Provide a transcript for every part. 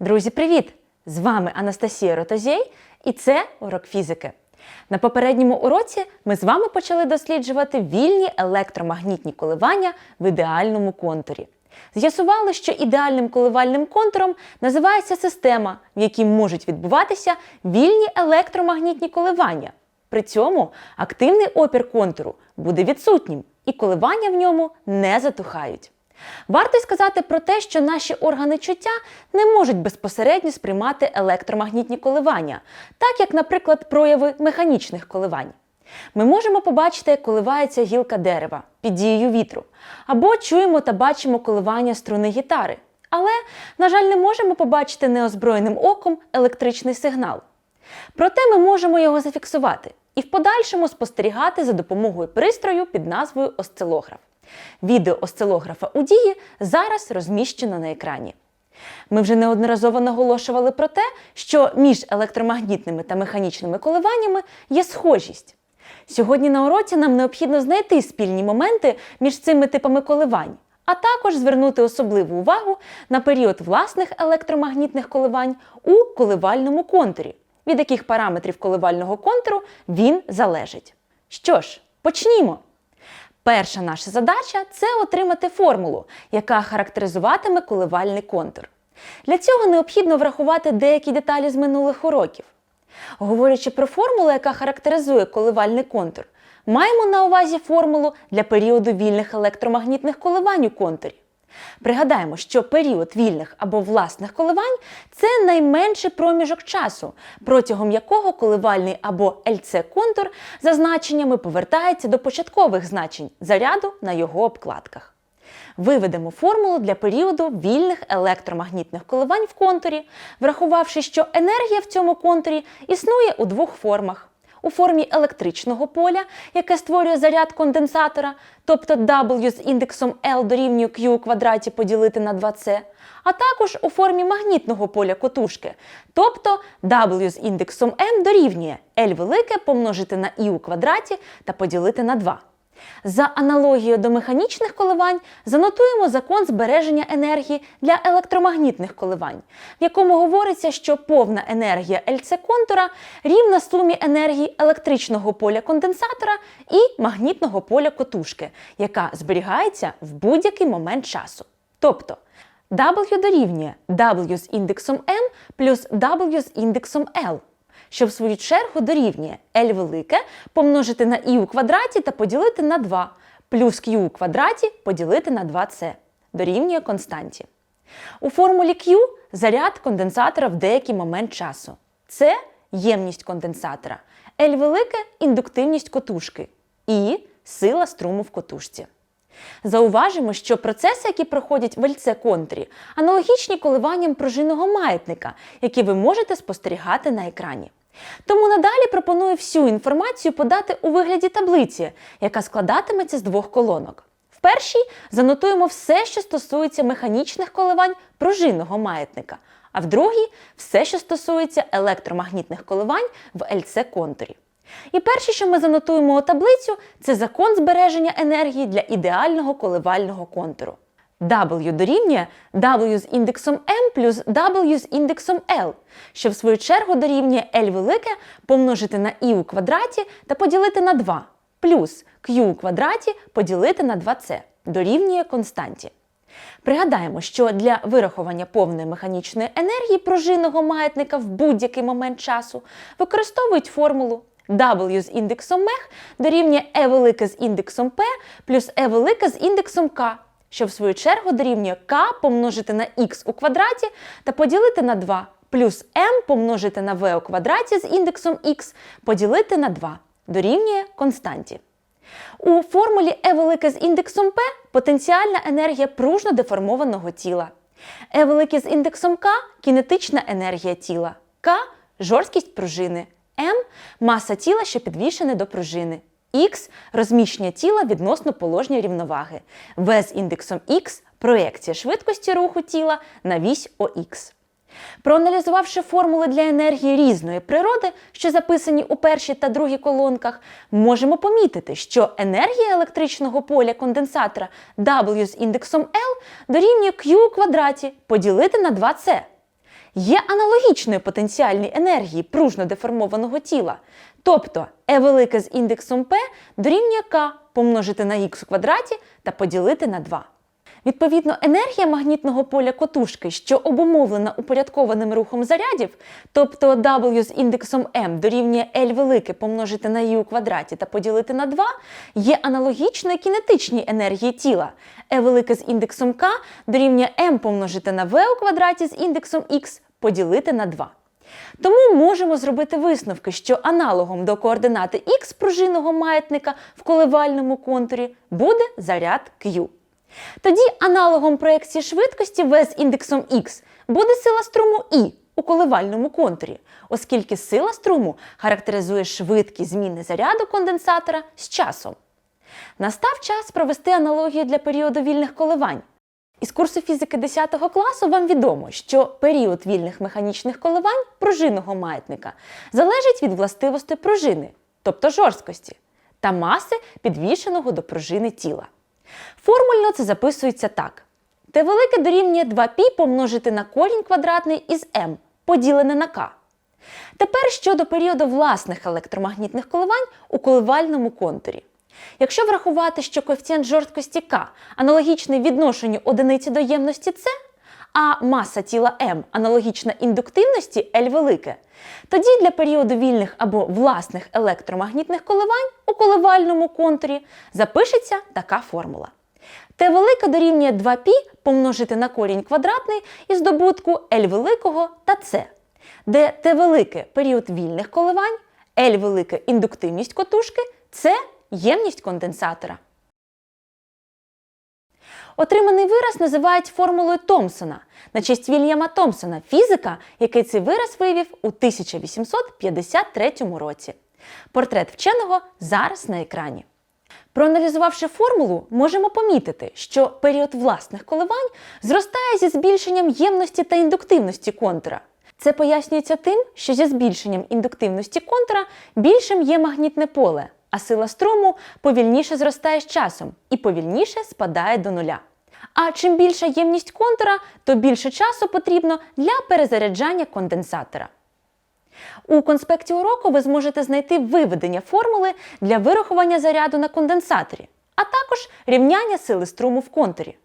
Друзі, привіт! З вами Анастасія Ротозєй і це урок фізики. На попередньому уроці ми з вами почали досліджувати вільні електромагнітні коливання в ідеальному контурі. З'ясували, що ідеальним коливальним контуром називається система, в якій можуть відбуватися вільні електромагнітні коливання. При цьому активний опір контуру буде відсутнім, і коливання в ньому не затухають. Варто й сказати про те, що наші органи чуття не можуть безпосередньо сприймати електромагнітні коливання, так як, наприклад, прояви механічних коливань. Ми можемо побачити, як коливається гілка дерева під дією вітру, або чуємо та бачимо коливання струни гітари. Але, на жаль, не можемо побачити неозброєним оком електричний сигнал. Проте ми можемо його зафіксувати і в подальшому спостерігати за допомогою пристрою під назвою осцилограф. Відео осцилографа у дії зараз розміщено на екрані. Ми вже неодноразово наголошували про те, що між електромагнітними та механічними коливаннями є схожість. Сьогодні на уроці нам необхідно знайти спільні моменти між цими типами коливань, а також звернути особливу увагу на період власних електромагнітних коливань у коливальному контурі, від яких параметрів коливального контуру він залежить. Що ж, почнімо! Перша наша задача це отримати формулу, яка характеризуватиме коливальний контур. Для цього необхідно врахувати деякі деталі з минулих уроків. Говорячи про формулу, яка характеризує коливальний контур, маємо на увазі формулу для періоду вільних електромагнітних коливань у контурі. Пригадаємо, що період вільних або власних коливань це найменший проміжок часу, протягом якого коливальний або ЛЦ-контур за значеннями повертається до початкових значень заряду на його обкладках. Виведемо формулу для періоду вільних електромагнітних коливань в контурі, врахувавши, що енергія в цьому контурі існує у двох формах. У формі електричного поля, яке створює заряд конденсатора, тобто W з індексом L дорівнює Q у квадраті поділити на 2C, а також у формі магнітного поля котушки, тобто W з індексом M дорівнює L велике помножити на I у квадраті та поділити на 2. За аналогією до механічних коливань занотуємо закон збереження енергії для електромагнітних коливань, в якому говориться, що повна енергія ЛЦ-контура рівна сумі енергії електричного поля конденсатора і магнітного поля котушки, яка зберігається в будь-який момент часу. Тобто W дорівнює W з індексом M плюс W з індексом L що в свою чергу дорівнює L велике помножити на і у квадраті та поділити на 2, плюс Q у квадраті поділити на 2c, дорівнює константі. У формулі Q заряд конденсатора в деякий момент часу. Це ємність конденсатора, L велике індуктивність котушки і сила струму в котушці. Зауважимо, що процеси, які проходять в ЛЦ-контурі, аналогічні коливанням пружинного маятника, які ви можете спостерігати на екрані. Тому надалі пропоную всю інформацію подати у вигляді таблиці, яка складатиметься з двох колонок. В першій занотуємо все, що стосується механічних коливань пружинного маятника, а в другій все, що стосується електромагнітних коливань в ЛЦ-контурі. І перше, що ми занотуємо у таблицю, це закон збереження енергії для ідеального коливального контуру. W дорівнює W з індексом M плюс W з індексом L, що в свою чергу дорівнює L велике помножити на I у квадраті та поділити на 2, плюс Q у квадраті поділити на 2C, дорівнює константі. Пригадаємо, що для вирахування повної механічної енергії пружинного маятника в будь-який момент часу використовують формулу W з індексом мех дорівнює E велике з індексом P плюс E велике з індексом K, що в свою чергу дорівнює K помножити на x у квадраті та поділити на 2, плюс m помножити на v у квадраті з індексом x поділити на 2, дорівнює константі. У формулі E велике з індексом P потенціальна енергія пружно деформованого тіла. E велике з індексом K кінетична енергія тіла, K жорсткість пружини. М маса тіла, що підвішене до пружини. Х розміщення тіла відносно положення рівноваги. В з індексом Х проекція швидкості руху тіла на вісь ОХ. Проаналізувавши формули для енергії різної природи, що записані у першій та другій колонках, можемо помітити, що енергія електричного поля конденсатора W з індексом L дорівнює Q у квадраті поділити на 2C. Є аналогічною потенціальній енергії пружно деформованого тіла. Тобто E велике з індексом P дорівнює К помножити на х у квадраті та поділити на 2. Відповідно, енергія магнітного поля котушки, що обумовлена упорядкованим рухом зарядів, тобто W з індексом m дорівнює L велике помножити на I у квадраті та поділити на 2, є аналогічною кінетичній енергії тіла. E велике з індексом k дорівнює m помножити на v у квадраті з індексом x поділити на 2. Тому можемо зробити висновки, що аналогом до координати х пружинного маятника в коливальному контурі буде заряд Q. Тоді аналогом проекції швидкості v з індексом x буде сила струму I у коливальному контурі, оскільки сила струму характеризує швидкість зміни заряду конденсатора з часом. Настав час провести аналогію для періоду вільних коливань. Із курсу фізики 10 класу вам відомо, що період вільних механічних коливань пружинного маятника залежить від властивостей пружини, тобто жорсткості, та маси підвішеного до пружини тіла. Формульно це записується так: Т велике дорівнює 2π помножити на корінь квадратний із m, поділене на k. Тепер щодо періоду власних електромагнітних коливань у коливальному контурі. Якщо врахувати, що коефіцієнт жорсткості К аналогічний відношенню одиниці до ємності С, а маса тіла М аналогічна індуктивності L велике, тоді для періоду вільних або власних електромагнітних коливань у коливальному контурі запишеться така формула. Т велике дорівнює 2π помножити на корінь квадратний із добутку L великого та С, де Т велике період вільних коливань, L велике індуктивність котушки, С ємність конденсатора. Отриманий вираз називають формулою Томпсона на честь Вільяма Томпсона, фізика, який цей вираз виявив у 1853 році. Портрет вченого зараз на екрані. Проаналізувавши формулу, можемо помітити, що період власних коливань зростає зі збільшенням ємності та індуктивності контура. Це пояснюється тим, що зі збільшенням індуктивності контура більшим є магнітне поле, а сила струму повільніше зростає з часом і повільніше спадає до нуля. А чим більша ємність контура, то більше часу потрібно для перезаряджання конденсатора. У конспекті уроку ви зможете знайти виведення формули для вирахування заряду на конденсаторі, а також рівняння сили струму в контурі.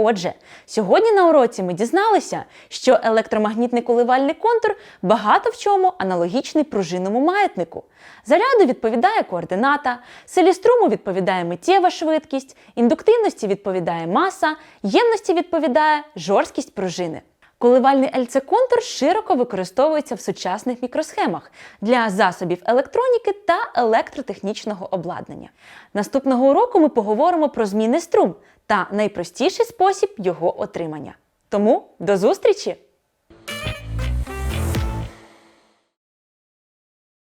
Отже, сьогодні на уроці ми дізналися, що електромагнітний коливальний контур багато в чому аналогічний пружинному маятнику. Заряду відповідає координата, силі струму відповідає миттєва швидкість, індуктивності відповідає маса, ємності відповідає жорсткість пружини. Коливальний ЛЦ-контур широко використовується в сучасних мікросхемах для засобів електроніки та електротехнічного обладнання. Наступного уроку ми поговоримо про змінний струм та найпростіший спосіб його отримання. Тому до зустрічі!